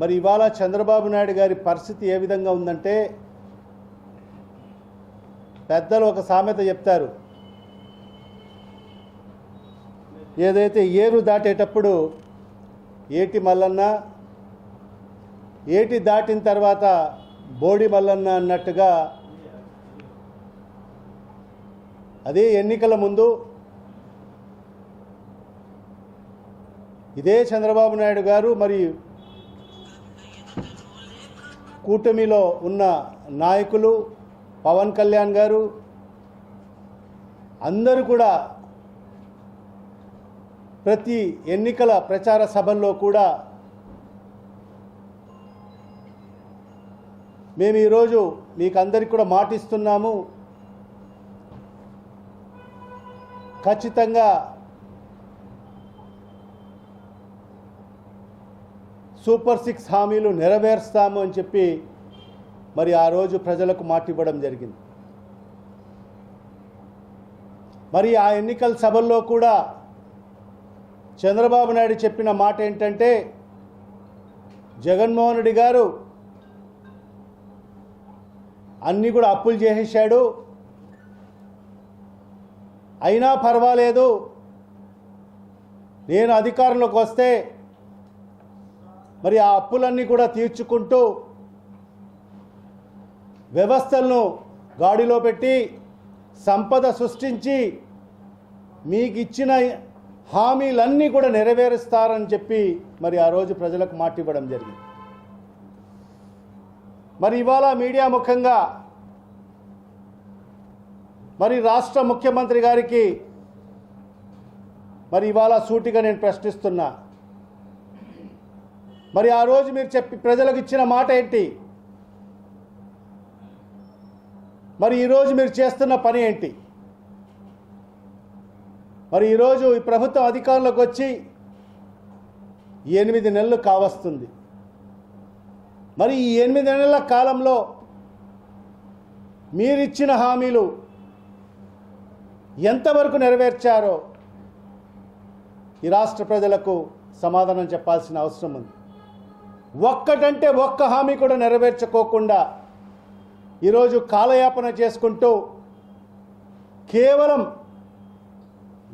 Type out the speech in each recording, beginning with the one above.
మరి ఇవాళ చంద్రబాబు నాయుడు గారి పరిస్థితి ఏ విధంగా ఉందంటే పెద్దలు ఒక సామెత చెప్తారు. ఏదైతే ఏరు దాటేటప్పుడు ఏటి మల్లన్న ఏటి దాటిన తర్వాత బోడి మల్లన్న అన్నట్టుగా అదే ఎన్నికల ముందు ఇదే చంద్రబాబు నాయుడు గారు మరి కూటమిలో ఉన్న నాయకులు పవన్ కళ్యాణ్ గారు అందరూ కూడా ప్రతి ఎన్నికల ప్రచార సభల్లో కూడా మేము ఈరోజు మీకు అందరికి కూడా మాటిస్తున్నాము. ఖచ్చితంగా సూపర్ సిక్స్ హామీలు నెరవేరుస్తాము అని చెప్పి మరి ఆ రోజు ప్రజలకు మాట ఇవ్వడం జరిగింది. మరి ఆ ఎన్నికల సభల్లో కూడా చంద్రబాబు నాయుడు చెప్పిన మాట ఏంటంటే జగన్మోహన్ రెడ్డి గారు అన్నీ కూడా అప్పులు చేసేసాడు అయినా పర్వాలేదు. నేను అధికారంలోకి వస్తే మరి ఆ అప్పులన్నీ కూడా తీర్చుకుంటూ వ్యవస్థలను గాడిలో పెట్టి సంపద సృష్టించి మీకు ఇచ్చిన హామీలన్నీ కూడా నెరవేరుస్తారని చెప్పి మరి ఆ రోజు ప్రజలకు మాట ఇవ్వడం జరిగింది. మరి ఇవాళ మీడియా ముఖంగా మరి రాష్ట్ర ముఖ్యమంత్రి గారికి మరి ఇవాళ సూటిగా నేను ప్రశ్నిస్తున్నా. మరి ఆ రోజు మీరు చెప్పి ప్రజలకు ఇచ్చిన మాట ఏంటి? మరి ఈరోజు మీరు చేస్తున్న పని ఏంటి? మరి ఈరోజు ఈ ప్రభుత్వం అధికారంలోకి వచ్చి ఎనిమిది నెలలు కావస్తుంది. మరి ఈ ఎనిమిది నెలల కాలంలో మీరిచ్చిన హామీలు ఎంతవరకు నెరవేర్చారో ఈ రాష్ట్ర ప్రజలకు సమాధానం చెప్పాల్సిన అవసరం ఉంది. ఒక్కటంటే ఒక్క హామీ కూడా నెరవేర్చుకోకుండా ఈరోజు కాలయాపన చేసుకుంటూ కేవలం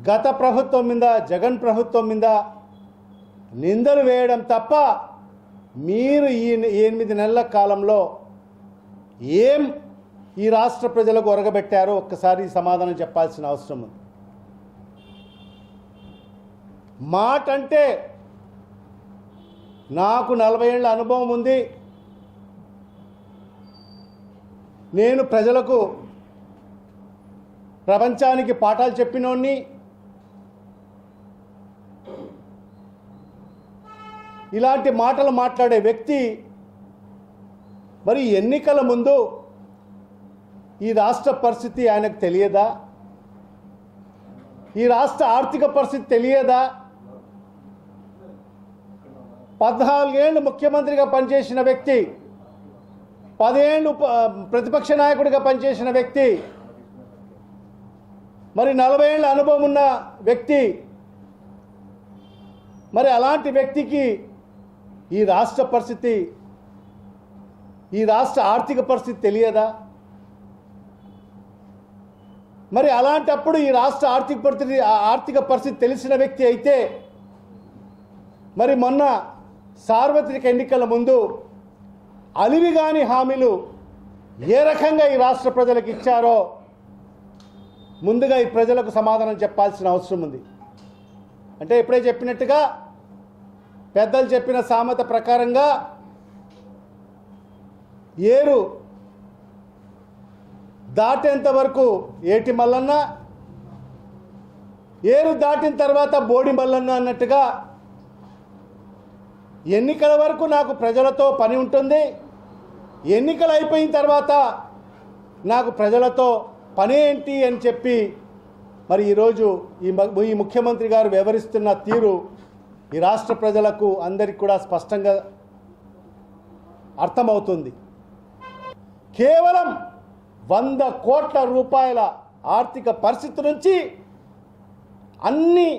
గత ప్రభుత్వం మీద జగన్ ప్రభుత్వం మీద నిందలు వేయడం తప్ప మీరు ఈ ఎనిమిది నెలల కాలంలో ఏం ఈ రాష్ట్ర ప్రజలకు ఒరగబెట్టారో ఒక్కసారి సమాధానం చెప్పాల్సిన అవసరం ఉంది. మాట అంటే నాకు నలభై ఏళ్ళ అనుభవం ఉంది. నేను ప్రజలకు ప్రపంచానికి పాఠాలు చెప్పినోడిని ఇలాంటి మాటలు మాట్లాడే వ్యక్తి మరి ఎన్నికల ముందు ఈ రాష్ట్ర పరిస్థితి ఆయనకు తెలియదా? ఈ రాష్ట్ర ఆర్థిక పరిస్థితి తెలియదా? పద్నాలుగేళ్ళు ముఖ్యమంత్రిగా పనిచేసిన వ్యక్తి పదేళ్ళు ప్రతిపక్ష నాయకుడిగా పనిచేసిన వ్యక్తి మరి నలభై ఏళ్ళ అనుభవం ఉన్న వ్యక్తి మరి అలాంటి వ్యక్తికి ఈ రాష్ట్ర పరిస్థితి ఈ రాష్ట్ర ఆర్థిక పరిస్థితి తెలియదా? మరి అలాంటప్పుడు ఈ రాష్ట్ర ఆర్థిక పరిస్థితి ఆ ఆర్థిక పరిస్థితి తెలిసిన వ్యక్తి అయితే మరి మొన్న సార్వత్రిక ఎన్నికల ముందు అలివిగాని హామీలు ఏ రకంగా ఈ రాష్ట్ర ప్రజలకు ఇచ్చారో ముందుగా ఈ ప్రజలకు సమాధానం చెప్పాల్సిన అవసరం ఉంది. అంటే ఇప్పుడే చెప్పినట్టుగా పెద్దలు చెప్పిన సామెత ప్రకారంగా ఏరు దాటేంత వరకు ఏటి మల్లన్న ఏరు దాటిన తర్వాత బోడి మల్లన్న అన్నట్టుగా ఎన్నికల వరకు నాకు ప్రజలతో పని ఉంటుంది. ఎన్నికలు అయిపోయిన తర్వాత నాకు ప్రజలతో పని ఏంటి అని చెప్పి మరి ఈరోజు ఈ ఈ ముఖ్యమంత్రి గారు వివరిస్తున్న తీరు ఈ రాష్ట్ర ప్రజలకు అందరికి కూడా స్పష్టంగా అర్థమవుతుంది. కేవలం వంద కోట్ల రూపాయల ఆర్థిక పరిస్థితి నుంచి అన్ని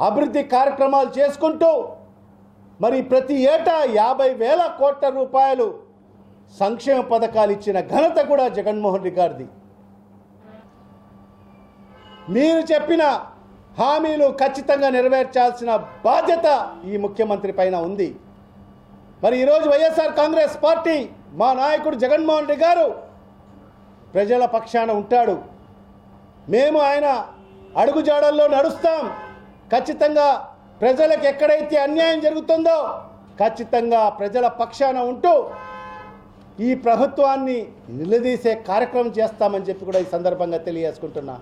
అభివృద్ధి కార్యక్రమాలు చేసుకుంటూ మరి ప్రతి ఏటా యాభై వేల కోట్ల రూపాయలు సంక్షేమ పథకాలు ఇచ్చిన ఘనత కూడా జగన్మోహన్ రెడ్డి గారిది. మీరు చెప్పిన హామీలు ఖచ్చితంగా నెరవేర్చాల్సిన బాధ్యత ఈ ముఖ్యమంత్రి పైన ఉంది. మరి ఈరోజు వైఎస్ఆర్ కాంగ్రెస్ పార్టీ మా నాయకుడు జగన్మోహన్ రెడ్డి గారు ప్రజల పక్షాన ఉంటాడు. మేము ఆయన అడుగుజాడల్లో నడుస్తాం. ఖచ్చితంగా ప్రజలకు ఎక్కడైతే అన్యాయం జరుగుతుందో ఖచ్చితంగా ప్రజల పక్షాన ఉంటూ ఈ ప్రభుత్వాన్ని నిలదీసే కార్యక్రమం చేస్తామని చెప్పి కూడా ఈ సందర్భంగా తెలియజేసుకుంటున్నా.